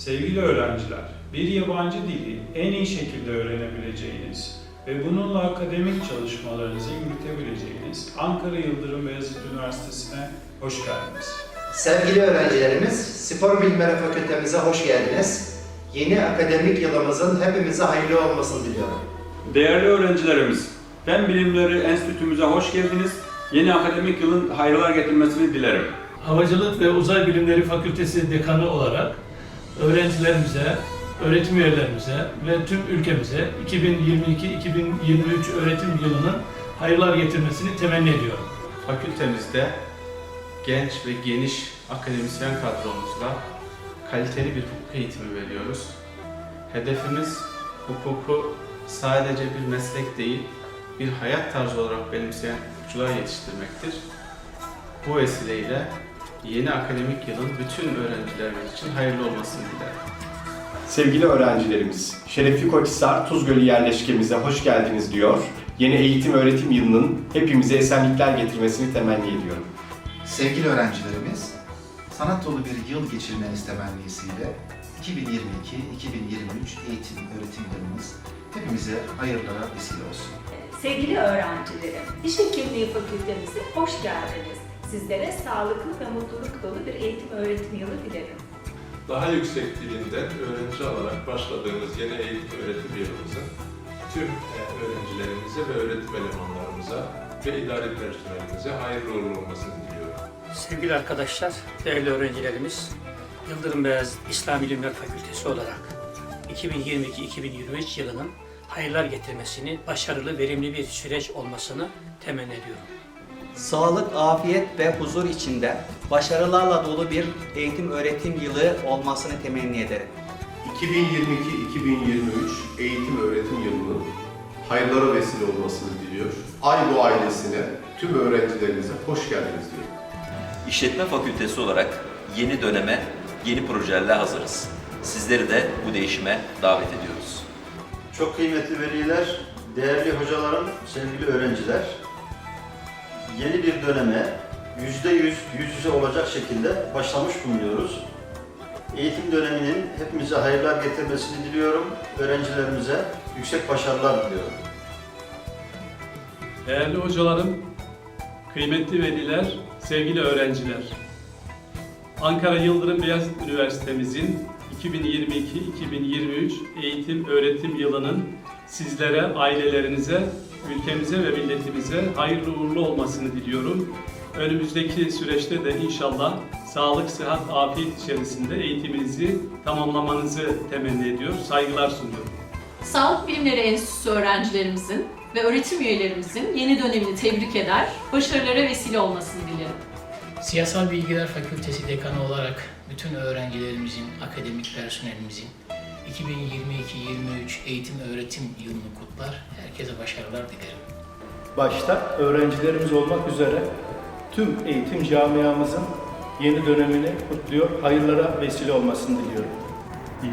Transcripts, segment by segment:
Sevgili öğrenciler, bir yabancı dili en iyi şekilde öğrenebileceğiniz ve bununla akademik çalışmalarınızı yürütebileceğiniz Ankara Yıldırım Beyazıt Üniversitesi'ne hoş geldiniz. Sevgili öğrencilerimiz, Spor Bilimleri Fakültemize hoş geldiniz. Yeni akademik yılımızın hepimize hayırlı olmasını diliyorum. Değerli öğrencilerimiz, Fen Bilimleri Enstitümüze hoş geldiniz. Yeni akademik yılın hayırlar getirmesini dilerim. Havacılık ve Uzay Bilimleri Fakültesi dekanı olarak öğrencilerimize, öğretim üyelerimize ve tüm ülkemize 2022-2023 öğretim yılının hayırlar getirmesini temenni ediyorum. Fakültemizde genç ve geniş akademisyen kadromuzla kaliteli bir hukuk eğitimi veriyoruz. Hedefimiz hukuku sadece bir meslek değil, bir hayat tarzı olarak benimseyen hukukçular yetiştirmektir. Bu vesileyle yeni akademik yılın bütün öğrencilerimiz için hayırlı olmasını dilerim. Sevgili öğrencilerimiz, Şerefli Koçhisar Tuzgölü yerleşkemize hoş geldiniz diyor. Yeni eğitim öğretim yılının hepimize esenlikler getirmesini temenni ediyorum. Sevgili öğrencilerimiz, sanat dolu bir yıl geçirmeniz temennisiyle 2022-2023 eğitim öğretim yılımız hepimize hayırlara vesile olsun. Sevgili öğrencilerim, Diş Hekimliği Fakültemize hoş geldiniz. Sizlere sağlıklı ve mutluluk dolu bir eğitim öğretim yılı dilerim. daha yüksek dilinden öğrenci alarak başladığımız yeni eğitim öğretim yılımızın tüm e, öğrencilerimize ve öğretim elemanlarımıza ve idari personelimize hayırlı uğurlu olmasını diliyorum. Sevgili arkadaşlar, değerli öğrencilerimiz, Yıldırım Beyazıt İslam İlimler Fakültesi olarak 2022-2023 yılının hayırlar getirmesini, başarılı, verimli bir süreç olmasını temenni ediyorum. Sağlık, afiyet ve huzur içinde başarılarla dolu bir eğitim öğretim yılı olmasını temenni ederim. 2022-2023 eğitim öğretim yılının hayırlara vesile olmasını diliyor. Aydo ailesine, tüm öğrencilerimize hoş geldiniz diyor. İşletme Fakültesi olarak yeni döneme, yeni projelerle hazırız. Sizleri de bu değişime davet ediyoruz. Çok kıymetli veliler, değerli hocalarım, sevgili öğrenciler. Yeni bir döneme yüzde yüz yüz yüze olacak şekilde başlamış bulunuyoruz. Eğitim döneminin hepimize hayırlar getirmesini diliyorum. Öğrencilerimize yüksek başarılar diliyorum. Değerli hocalarım, kıymetli veliler, sevgili öğrenciler. Ankara Yıldırım Beyazıt Üniversitemizin 2022-2023 eğitim öğretim yılının sizlere, ailelerinize, ülkemize ve milletimize hayırlı uğurlu olmasını diliyorum. Önümüzdeki süreçte de inşallah sağlık, sıhhat, afiyet içerisinde eğitiminizi tamamlamanızı temenni ediyor, saygılar sunuyorum. Sağlık Bilimleri Enstitüsü öğrencilerimizin ve öğretim üyelerimizin yeni dönemini tebrik eder, başarılara vesile olmasını dilerim. Siyasal Bilgiler Fakültesi dekanı olarak bütün öğrencilerimizin, akademik personelimizin 2022-23 eğitim öğretim yılını kutlar. Herkese başarılar dilerim. Başta öğrencilerimiz olmak üzere tüm eğitim camiamızın yeni dönemini kutluyor, hayırlara vesile olmasını diliyorum. 2022-2023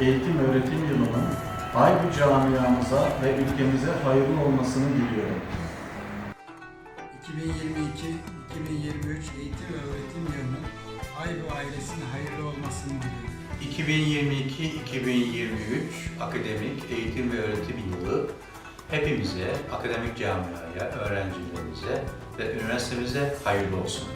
eğitim öğretim yılının Aygü camiamıza ve ülkemize hayırlı olmasını diliyorum. 2022-2023 eğitim öğretim yılının Aybu ailesine hayırlı olmasını diliyorum. 2022-2023 akademik eğitim ve öğretim yılı hepimize, akademik camiaya, öğrencilerimize ve üniversitemize hayırlı olsun.